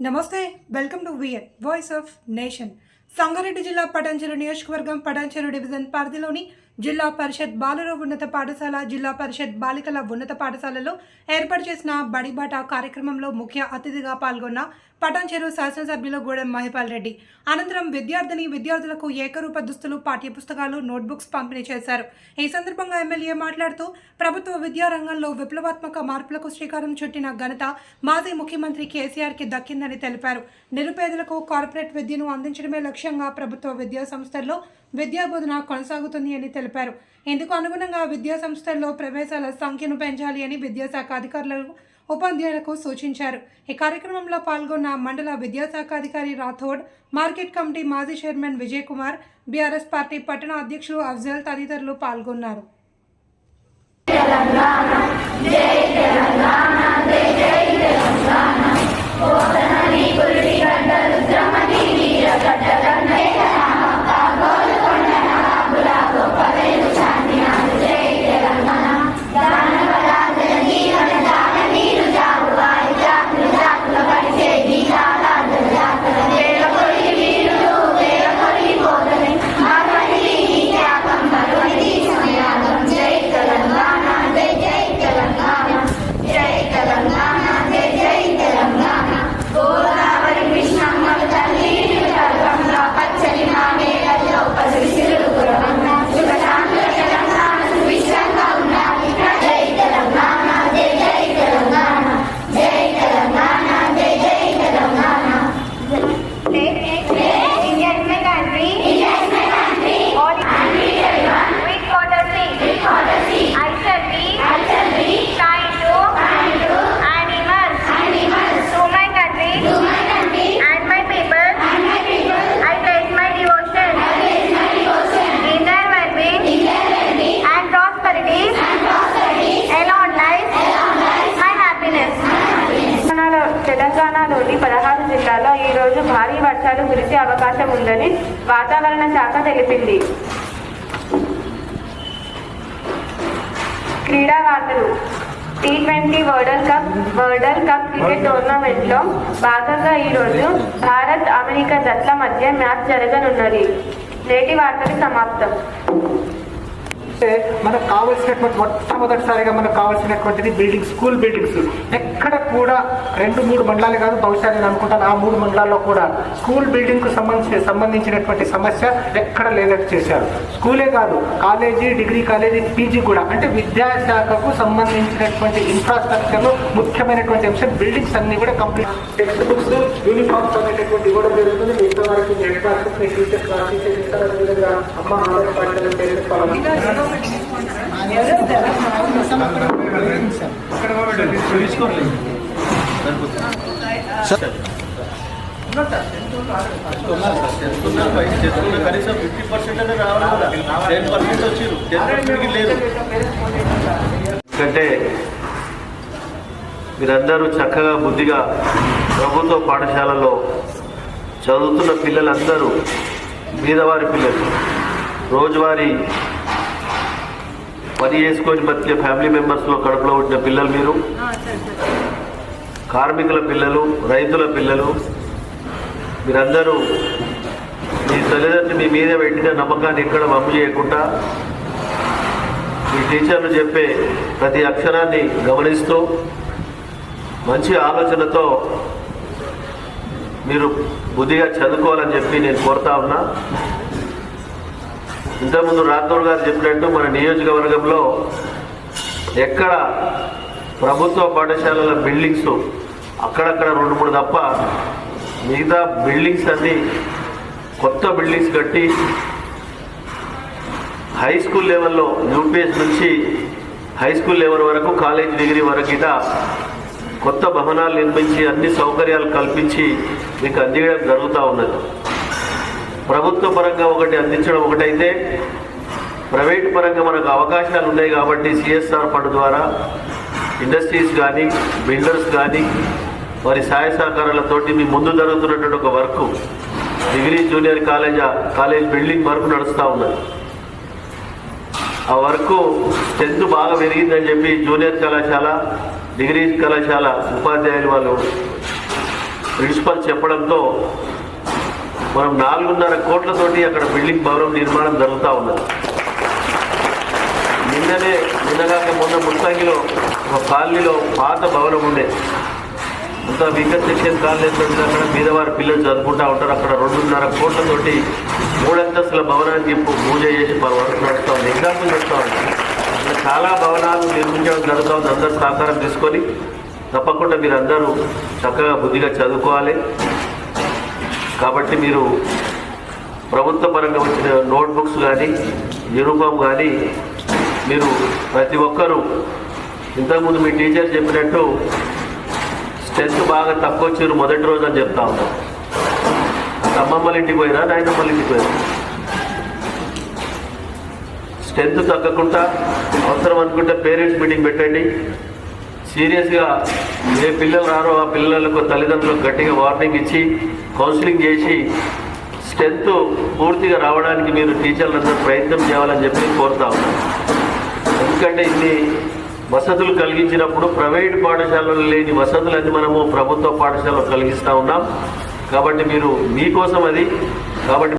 నమస్తే welcome to V N voice of nation Sangareddy జిల్లా పటాంచెరు నియోజకవర్గం పటాంచెరు డివిజన్ పరిధిలోని జిల్లా పరిషత్ బాలుర ఉన్నత పాఠశాల జిల్లా పరిషత్ బాలికల ఉన్నత పాఠశాలలో ఏర్పాటు చేసిన బడిబాట కార్యక్రమంలో ముఖ్య అతిథిగా పాల్గొన్న పటాన్చెరు శాసనసభ్యులు గూడెం మహిపాల్ రెడ్డి. అనంతరం విద్యార్థిని విద్యార్థులకు ఏకరూప దుస్తులు పాఠ్యపుస్తకాలు నోట్బుక్స్ పంపిణీ చేశారు. ఈ సందర్భంగా ఎమ్మెల్యే మాట్లాడుతూ ప్రభుత్వ విద్యారంగంలో విప్లవాత్మక మార్పులకు శ్రీకారం చుట్టిన ఘనత మాజీ ముఖ్యమంత్రి కేసీఆర్కి దక్కిందని తెలిపారు. నిరుపేదలకు కార్పొరేట్ విద్యను అందించడమే లక్ష్యంగా ప్రభుత్వ విద్యా సంస్థల్లో విద్యా బోధన కొనసాగుతుంది అని తెలిపారు. ఇందుకు అనుగుణంగా విద్యా సంస్థల్లో ప్రవేశాల సంఖ్యను పెంచాలి అని విద్యాశాఖ అధికారులకు ఉపాధ్యాయులకు సూచించారు. ఈ కార్యక్రమంలో పాల్గొన్న మండల విద్యాశాఖ అధికారి రాథోడ్ మార్కెట్ కమిటీ మాజీ chairman Vijay Kumar BRS party పట్టణ అధ్యక్షులు అఫ్జల్ తదితరులు పాల్గొన్నారు. తెలంగాణలోని పదహారు జిల్లాల్లో ఈ రోజు భారీ వర్షాలు కురిసే అవకాశం ఉందని వాతావరణ శాఖ తెలిపింది. క్రీడా వార్తలు T twenty world cup world cup cricket టోర్నమెంట్లో భాగంగా ఈ రోజు భారత్ అమెరికా జట్ల మధ్య మ్యాచ్ జరగనున్నది. నేటి వార్తలు సమాప్తం. అంటే మనకు కావాల్సినటువంటి మొట్టమొదటిసారిగా మనకు కావాల్సినటువంటిది బిల్డింగ్ స్కూల్ బిల్డింగ్స్ ఎక్కడ కూడా రెండు మూడు మండలాలు కాదు బహుశా నేను అనుకుంటాను ఆ మూడు మండలాల్లో కూడా స్కూల్ బిల్డింగ్కు సంబంధించి సంబంధించినటువంటి సమస్య ఎక్కడ లేనట్టు చేశారు. స్కూలే కాదు కాలేజీ డిగ్రీ కాలేజీ పీజీ కూడా. అంటే విద్యాశాఖకు సంబంధించినటువంటి ఇన్ఫ్రాస్ట్రక్చర్లో ముఖ్యమైనటువంటి అంశం బిల్డింగ్స్ అన్ని కూడా కంప్లీట్ టెక్స్ట్ బుక్స్ యూనిఫామ్స్ అనేటటువంటి ఇవ్వడం జరుగుతుంది. మిగతా వారికి నెట్ క్లాసెస్ ఇస్తారు అదేవిధంగా అమ్మ ఆంధ్ర కనీసం ఫిఫ్టీ పర్సెంట్ అనేది రావాలి టెన్ పర్సెంట్ టెన్ పర్సెంట్కి లేదు ఎందుకంటే మీరందరూ చక్కగా బుద్ధిగా ప్రభుత్వ పాఠశాలలో చదువుతున్న పిల్లలందరూ పేదవారి పిల్లలు. రోజువారీ పని చేసుకొని బతికే ఫ్యామిలీ మెంబర్స్లో కడుపులో పుట్టిన పిల్లలు మీరు? కార్మికుల పిల్లలు రైతుల పిల్లలు మీరందరూ మీ తల్లిదండ్రులు మీ మీద పెట్టిన నమ్మకాన్ని ఎక్కడ వమ్ము చేయకుండా మీ టీచర్లు చెప్పే ప్రతి అక్షరాన్ని గమనిస్తూ మంచి ఆలోచనతో మీరు బుద్ధిగా చదువుకోవాలని చెప్పి నేను కోరుతా ఉన్నా. ఇంతకుముందు రాథోడ్ గారు చెప్పినట్టు మన నియోజకవర్గంలో ఎక్కడ ప్రభుత్వ పాఠశాలల బిల్డింగ్స్ అక్కడక్కడ రెండు మూడు తప్ప మిగతా బిల్డింగ్స్ అన్నీ కొత్త బిల్డింగ్స్ కట్టి హై స్కూల్ లెవెల్లో యూపీఎస్ నుంచి హై స్కూల్ లెవెల్ వరకు కాలేజ్ డిగ్రీ వరకు ఇట కొత్త భవనాలు నిర్మించి అన్ని సౌకర్యాలు కల్పించి మీకు అందించడం జరుగుతూ ఉన్నది. ప్రభుత్వ పరంగా ఒకటి అందించడం ఒకటైతే ప్రైవేట్ పరంగా మనకు అవకాశాలు ఉన్నాయి కాబట్టి సిఎస్ఆర్ ఫండ్ ద్వారా ఇండస్ట్రీస్ కానీ బిల్డర్స్ కానీ వారి సహాయ సహకారాలతోటి మీ ముందు జరుగుతున్నటువంటి ఒక work degree junior college college building work నడుస్తూ ఉన్నది. ఆ వర్క్ స్ట్రెంత్ బాగా పెరిగిందని చెప్పి జూనియర్ కళాశాల డిగ్రీ కళాశాల ఉపాధ్యాయులు వాళ్ళు ప్రిన్సిపల్ చెప్పడంతో మనం నాలుగున్నర కోట్లతోటి అక్కడ బిల్డింగ్ భవనం నిర్మాణం జరుగుతూ ఉన్నది. నిన్ననే నిన్నగాక మొన్న ముత్తంగిలో ఒక కాలనీలో పాత భవనం ఉండే. అంత వికసించిన సెక్షన్ కాలనీ అక్కడ బీదవారి పిల్లలు చదువుకుంటా ఉంటారు. అక్కడ రెండున్నర కోట్లతోటి మూడంతస్తుల భవనానికి పూ- పూజ చేసి వరకు నడుస్తూ ఉంది. ఎగ్జాంపుల్ చెప్తా ఉంది చాలా భవనాలు నిర్మించడం జరుగుతూ ఉంది. అందరూ సహకారం తీసుకొని తప్పకుండా మీరు అందరూ చక్కగా బుద్ధిగా చదువుకోవాలి. కాబట్టి మీరు ప్రభుత్వ పరంగా వచ్చిన నోట్బుక్స్ కానీ యూనిఫామ్ కానీ మీరు ప్రతి ఒక్కరూ ఇంతకుముందు మీ టీచర్ చెప్పినట్టు స్ట్రెంత్ బాగా తక్కువ వచ్చారు మొదటి రోజు అని చెప్తా ఉన్నాం. అమ్మమ్మల ఇంటికి పోయినా నాయనమ్మల ఇంటికి పోయినా. స్ట్రెంత్ తగ్గకుండా అవసరం అనుకుంటే పేరెంట్స్ మీటింగ్ పెట్టండి. సీరియస్గా ఏ పిల్లలు రారో ఆ పిల్లలకు తల్లిదండ్రులకు గట్టిగా వార్నింగ్ ఇచ్చి కౌన్సిలింగ్ చేసి స్ట్రెంత్ పూర్తిగా రావడానికి మీరు టీచర్లందరూ ప్రయత్నం చేయాలని చెప్పి కోరుతా ఉన్నాను ఎందుకంటే ఇన్ని వసతులు కలిగించినప్పుడు ప్రైవేట్ పాఠశాలలు లేని వసతులన్నీ మనము ప్రభుత్వ పాఠశాలలో కలిగిస్తూ ఉన్నాం. కాబట్టి మీరు మీకోసం అది కాబట్టి